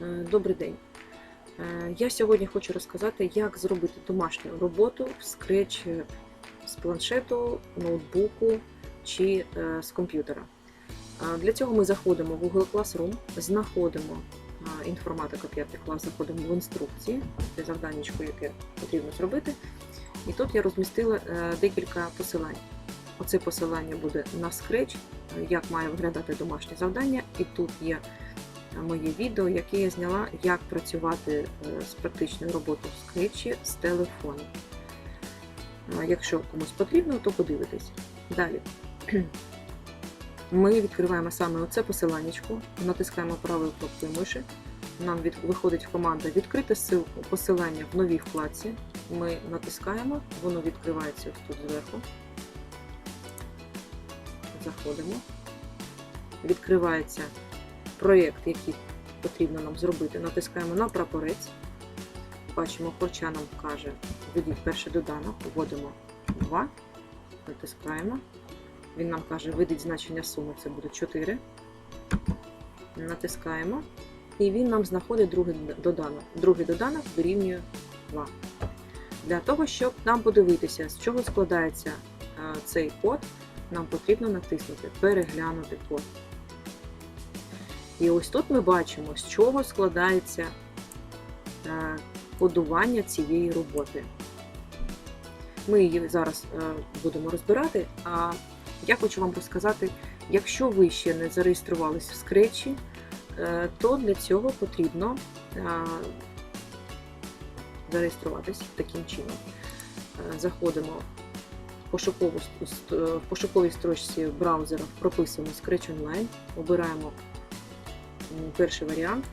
Е, Добрий день. Е, Я сьогодні хочу розказати, як зробити домашню роботу в Scratch з планшету, ноутбуку чи е, з комп'ютера. Е, Для цього ми заходимо в Google Classroom, знаходимо е, інформатика 5 клас, заходимо в інструкції, це завданнячко, яке потрібно зробити. І тут я розмістила е, декілька посилань. Оце посилання буде на Scratch, е, як має виглядати домашнє завдання, і тут є моє відео, яке я зняла, як працювати е, з практичною роботою в скретчі з телефону. Якщо комусь потрібно, то подивитесь. Далі. Ми відкриваємо саме оце посиланнячко, натискаємо правою кнопкою миші. Нам від, виходить команда відкрити ссылку, посилання в новій вкладці. Ми натискаємо, воно відкривається тут зверху. Заходимо. Відкривається проєкт, який потрібно нам зробити, натискаємо на прапорець. Бачимо, Хорча нам каже, введіть перший доданок, вводимо 2, натискаємо. Він нам каже, видіть значення суми, це буде 4. Натискаємо. І він нам знаходить другий доданок. Другий доданок дорівнює 2. Для того, щоб нам подивитися, з чого складається е, цей код, нам потрібно натиснути Переглянути код. І ось тут ми бачимо, з чого складається е, кодування цієї роботи. Ми її зараз е, будемо розбирати, а я хочу вам розказати, якщо ви ще не зареєструвалися в скретчі, е, то для цього потрібно зареєструватися таким чином. Заходимо в пошуковій строчці браузера, прописуємо Scratch Online, обираємо перший варіант.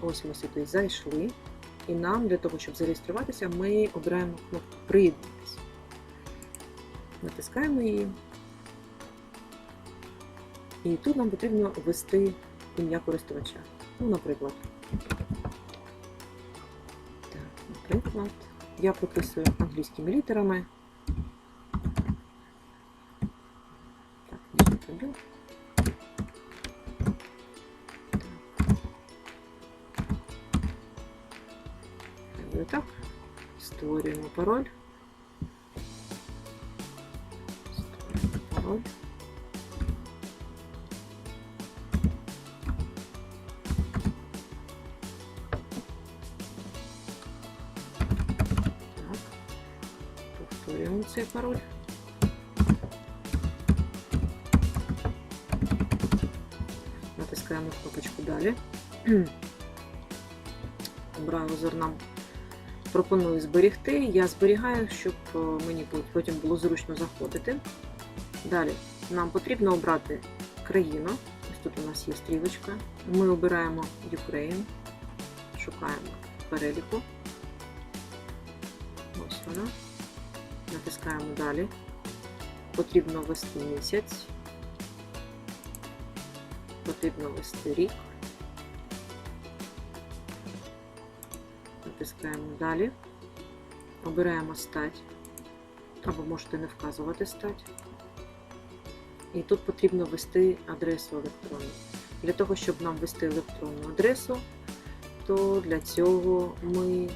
Ось ми сюди зайшли. І нам для того, щоб зареєструватися, ми обираємо кнопку Приєднатися. Натискаємо її. І тут нам потрібно ввести ім'я користувача. Ну, наприклад. Так, наприклад, я прописую англійськими літерами. нижній пробіл. Так. Буде так. Створюємо пароль. Створюємо пароль. Так. Повторюємо цей пароль. Натискаємо кнопочку Далі. Браузер нам пропонує зберегти. Я зберігаю, щоб е, мені потім було зручно заходити. Далі нам потрібно обрати країну. Ось тут у нас є стрілочка. Ми обираємо Ukraine, шукаємо переліку. Ось вона. Натискаємо далі. Потрібно ввести місяць. Потрібно ввести рік. Натискаємо далі. Обираємо стать. Або можете не вказувати стать. І тут потрібно ввести адресу електронну. Для того, щоб нам ввести електронну адресу, то для цього ми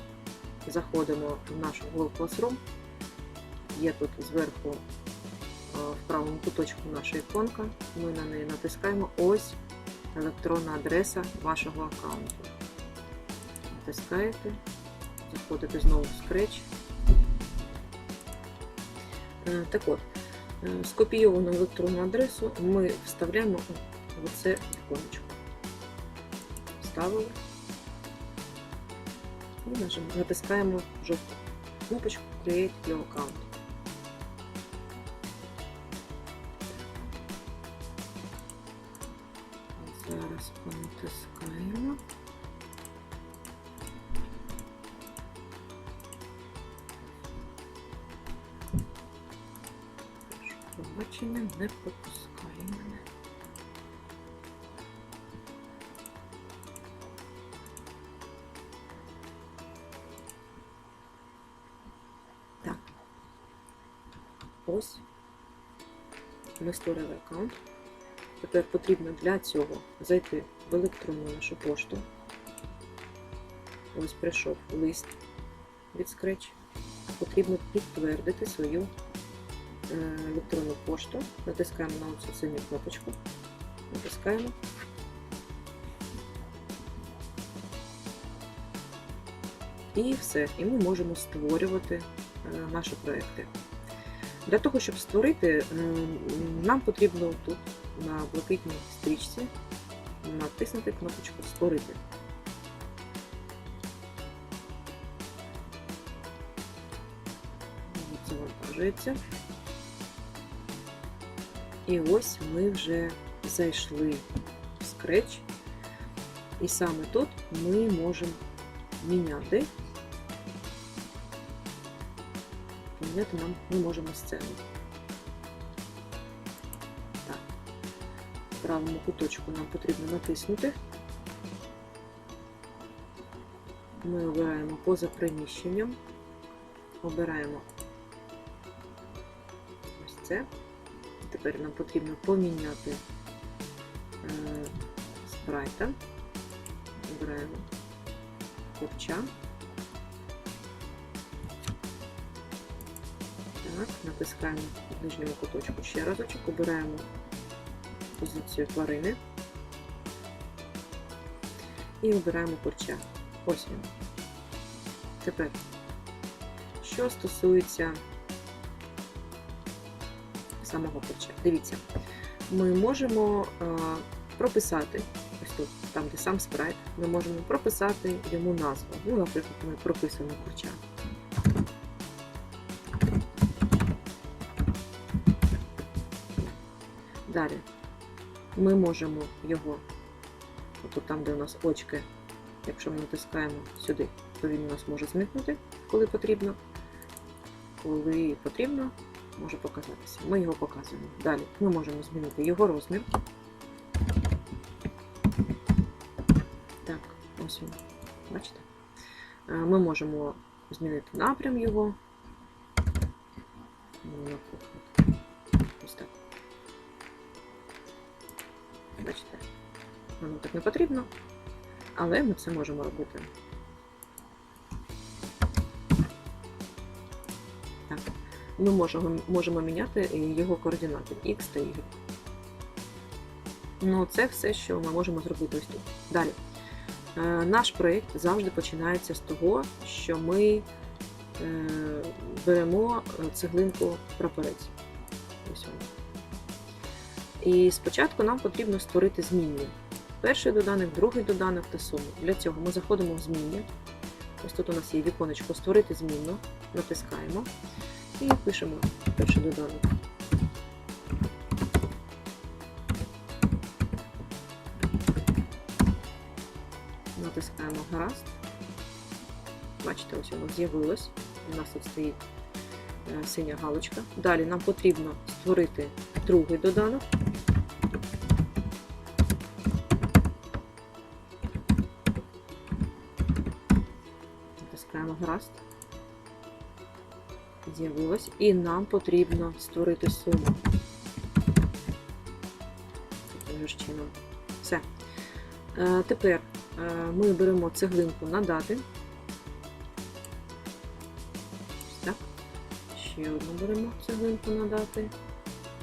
заходимо в наш Google Classroom. Є тут зверху в правому куточку наша іконка. Ми на неї натискаємо ось електронна адреса вашого аккаунту. Натискаєте, заходите знову в Scratch. Е, Так от, е, скопійовану електронну адресу ми вставляємо в оце віконечко. Вставили. І натискаємо жовту кнопочку Create Your Account. Понатискаємо. Побачення не пропускає мене. Так. Ось. Ми створили аккаунт. Тепер потрібно для цього зайти електронну нашу пошту. Ось прийшов лист від Scratch. Потрібно підтвердити свою е, електронну пошту. Натискаємо на цю синю кнопочку. Натискаємо. І все. І ми можемо створювати е, наші проекти. Для того, щоб створити, е, нам потрібно тут на блакитній стрічці натиснути кнопочку Створити. Завантажується. І ось ми вже зайшли в Scratch. І саме тут ми можемо міняти. Поміняти нам ми можемо сцену. Правому куточку нам потрібно натиснути. Ми обираємо поза приміщенням, обираємо ось це. Тепер нам потрібно поміняти е, спрайта. Обираємо курча. Так, натискаємо в нижньому куточку ще разочок, обираємо позицію тварини і обираємо курча. Ось він. Тепер, що стосується самого курча. Дивіться, ми можемо прописати ось тут, там, де сам спрайт, ми можемо прописати йому назву. Ну, наприклад, ми прописуємо курча. Далі ми можемо його, отут там, де у нас очки, якщо ми натискаємо сюди, то він у нас може зникнути, коли потрібно. Коли потрібно, може показатися. Ми його показуємо. Далі ми можемо змінити його розмір. Так, ось він. Бачите? Е, Ми можемо змінити напрям його. Не потрібно, але ми це можемо робити. Так. Ми можемо, можемо міняти його координати X та Y. Ну, це все, що ми можемо зробити ось тут. Далі. Е, Наш проєкт завжди починається з того, що ми е, беремо е, цеглинку прапорець. Ось. І спочатку нам потрібно створити змінні. Перший доданок, другий доданок та суму. Для цього ми заходимо в змінні. Ось тут у нас є віконечко Створити змінну, натискаємо і пишемо перший доданок. Натискаємо гаразд. Бачите, ось воно з'явилось. У нас тут стоїть е, синя галочка. Далі нам потрібно створити другий доданок. Гаразд. З'явилось. І нам потрібно створити суму. Таким чином. Все. Е, Тепер е, ми беремо цеглинку надати. Так. Ще одну беремо цеглинку надати.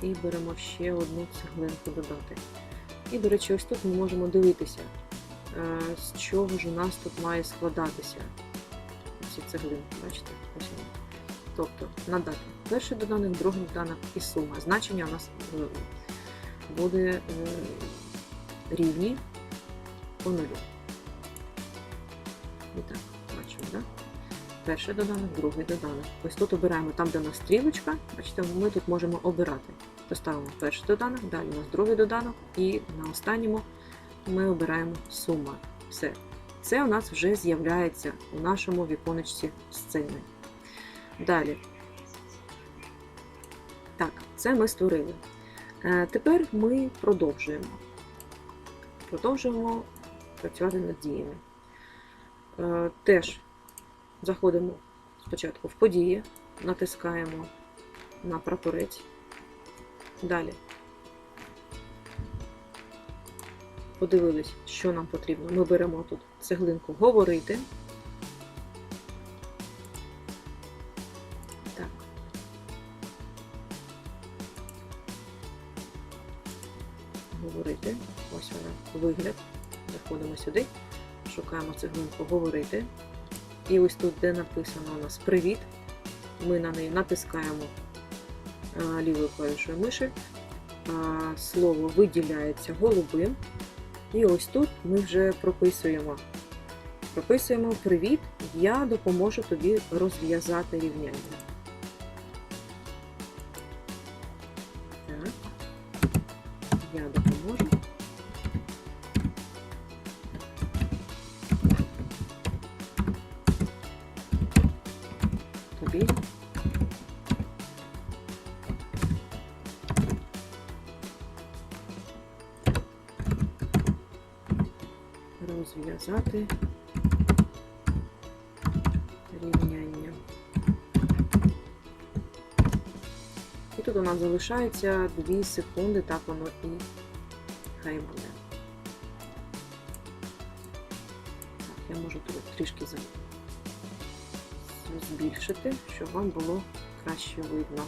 І беремо ще одну цеглинку додати. І, до речі, ось тут ми можемо дивитися, е, з чого ж у нас тут має складатися ці цеглинки. Бачите? Ось вони. Тобто надати перший доданок, другий доданок і сума. Значення у нас е, буде е, рівні по нулю. І так, бачимо, так? Перший доданок, другий доданок. Ось тут обираємо там, де у нас стрілочка, бачите, ми тут можемо обирати. Поставимо перший доданок, далі у нас другий доданок, і на останньому ми обираємо сума. Все. Це у нас вже з'являється у нашому віконечці сцени. Далі. Так, це ми створили. Е, Тепер ми продовжуємо. Продовжуємо працювати над діями. Е, Теж заходимо спочатку в події, натискаємо на прапорець. Далі подивились, що нам потрібно. Ми беремо тут цеглинку говорити. Так. Говорити. Ось вона вигляд. Заходимо сюди, шукаємо цеглинку говорити. І ось тут, де написано у нас Привіт, ми на неї натискаємо лівою клавішою миші. Слово виділяється голубим. І ось тут ми вже прописуємо. Прописуємо Привіт, я допоможу тобі розв'язати рівняння. Так. Я допоможу. Розв'язати у нас залишається 2 секунди, так воно і хай буде. Так, я можу тут трішки збільшити, щоб вам було краще видно.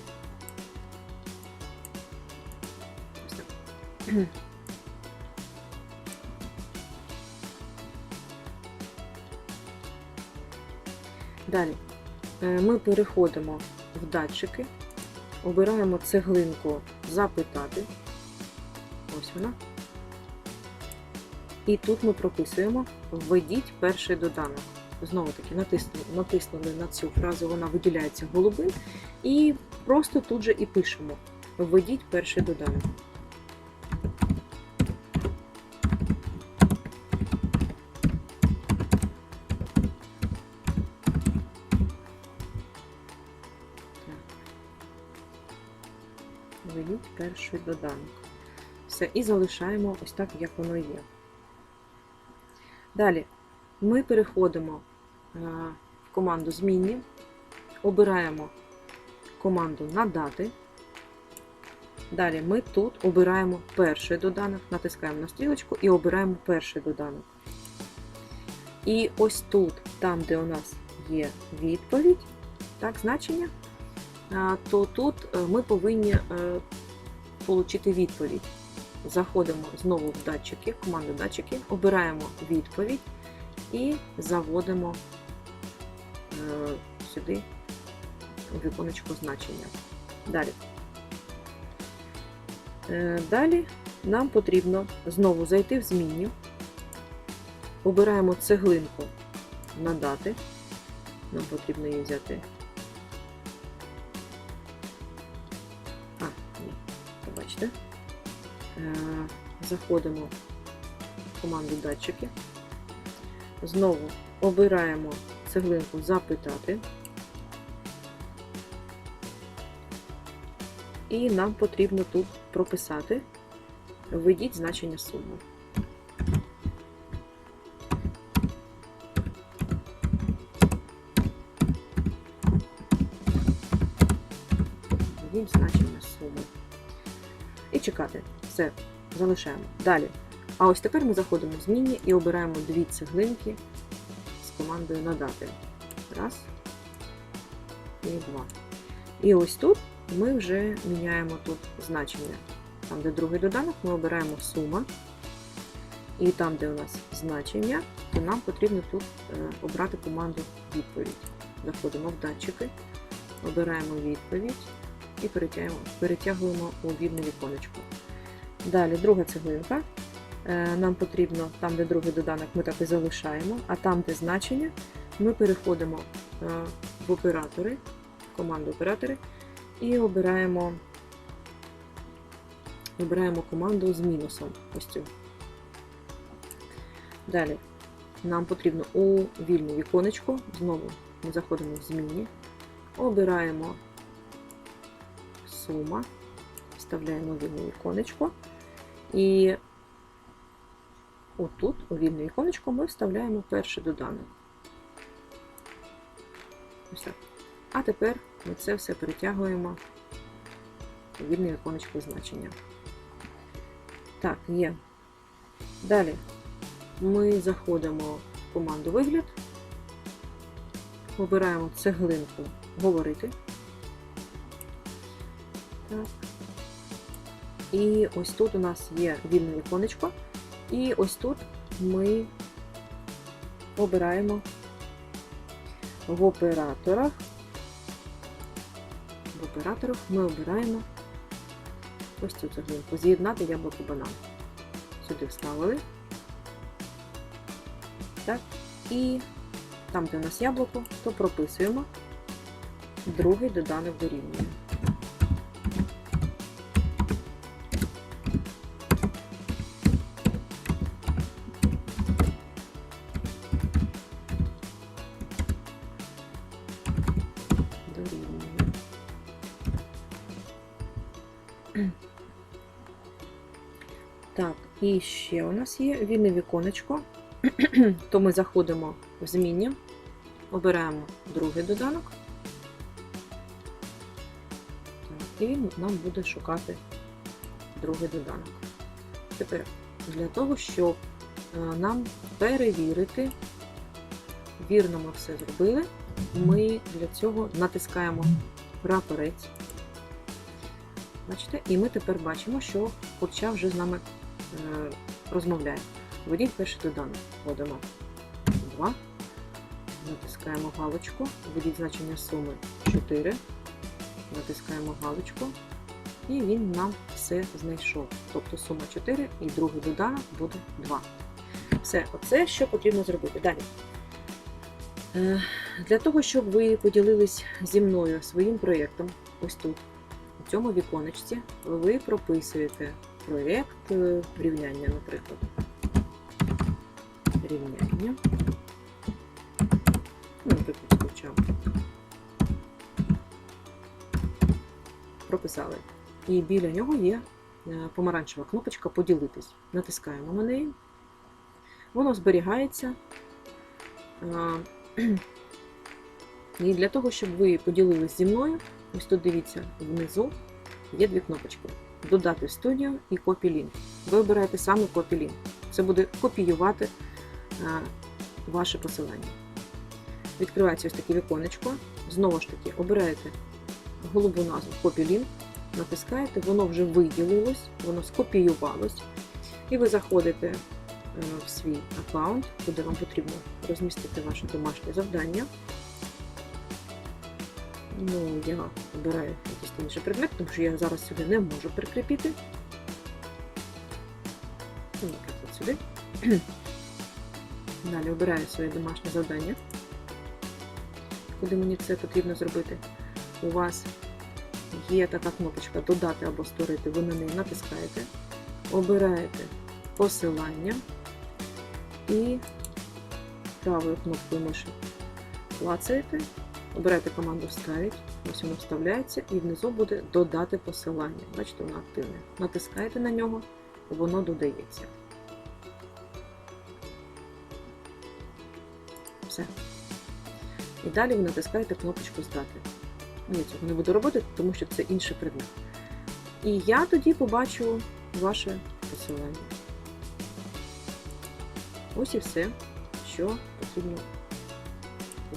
Ось так. Далі е, ми переходимо в датчики, обираємо цеглинку запитати. Ось вона. І тут ми прописуємо Введіть перший доданок. Знову таки натиснули, натиснули на цю фразу, вона виділяється голубим. І просто тут же і пишемо Введіть перший доданок. Перший доданок. Все, і залишаємо ось так, як воно є. Далі ми переходимо е, в команду Змінні, обираємо команду Надати. Далі ми тут обираємо перший доданок, натискаємо на стрілочку і обираємо перший доданок. І ось тут, там, де у нас є відповідь, так, значення, то тут е, ми повинні е, отримати відповідь. Заходимо знову в датчики, в команду датчики, обираємо відповідь і заводимо е, сюди віконечко значення. Далі. Е, Далі нам потрібно знову зайти в змінні, обираємо цеглинку надати. Нам потрібно її взяти. Побачите. Е, Заходимо в команду датчики. Знову обираємо цеглинку запитати. І нам потрібно тут прописати, введіть значення суми. Введіть чекати. Все, залишаємо. Далі. А ось тепер ми заходимо в змінні і обираємо дві цеглинки з командою надати. Раз і два. І ось тут ми вже міняємо тут значення. Там, де другий доданок, ми обираємо сума. І там, де у нас значення, то нам потрібно тут е, обрати команду відповідь. Заходимо в датчики, обираємо відповідь і перетягуємо, у вільне віконечко. Далі друга цеглинка. Е, Нам потрібно, там, де другий доданок, ми так і залишаємо, а там, де значення, ми переходимо е, в оператори, в команду оператори, і обираємо, обираємо команду з мінусом. Ось цю. Далі нам потрібно у вільне віконечко, знову ми заходимо в зміні, обираємо сума, вставляємо вільне віконечко. І отут, у вільне віконечко, ми вставляємо перший доданок. Ось так. А тепер ми це все перетягуємо у вільне віконечко значення. Так, є. Далі ми заходимо в команду вигляд, обираємо цеглинку говорити. І ось тут у нас є вільне віконечко. І ось тут ми обираємо в операторах. В операторах ми обираємо ось цю цеглинку. З'єднати яблуко банан. Сюди вставили. Так. І там, де у нас яблуко, то прописуємо другий доданок. Дорівнює. І ще у нас є вільне віконечко. То ми заходимо в змінні, обираємо другий доданок. І він нам буде шукати другий доданок. Тепер для того, щоб е, нам перевірити, вірно ми все зробили, ми для цього натискаємо прапорець. Бачите? І ми тепер бачимо, що курча вже з нами розмовляє. Введіть перший доданок. Вводимо 2. Натискаємо галочку. Введіть значення суми 4. Натискаємо галочку. І він нам все знайшов. Тобто сума 4 і другий доданок буде 2. Все, оце що потрібно зробити. Далі. Е, Для того, щоб ви поділились зі мною своїм проєктом, ось тут, у цьому віконечці, ви прописуєте проєкт рівняння, наприклад. Рівняння. Ну, наприклад, спочатку. Прописали. І біля нього є е, помаранчева кнопочка Поділитись. Натискаємо на неї. Воно зберігається. І для того, щоб ви поділились зі мною, ось тут дивіться, внизу є дві кнопочки. Додати в студію і Link. Ви обираєте саме Link. Це буде копіювати е, ваше посилання. Відкривається ось таке віконечко. Знову ж таки, обираєте голубу назву Copy Link, натискаєте, воно вже виділилось, воно скопіювалось. І ви заходите е, в свій аккаунт, куди вам потрібно розмістити ваше домашнє завдання. Ну, я обираю якийсь інший предмет, тому що я зараз сюди не можу прикріпити. Ну, сюди. Далі обираю своє домашнє завдання, куди мені це потрібно зробити. У вас є така кнопочка Додати або створити, ви на неї натискаєте, обираєте посилання і правою кнопкою миші клацаєте, обираєте команду Вставить, ось воно вставляється, і внизу буде додати посилання. Бачите, воно активне. Натискаєте на нього, воно додається. Все. І далі ви натискаєте кнопочку Здати. Я цього не буду робити, тому що це інший предмет. І я тоді побачу ваше посилання. Ось і все, що потрібно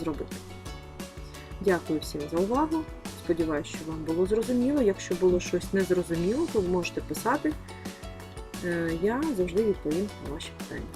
зробити. Дякую всім за увагу. Сподіваюсь, що вам було зрозуміло. Якщо було щось незрозуміло, то можете писати. Е, Я завжди відповім на ваші питання.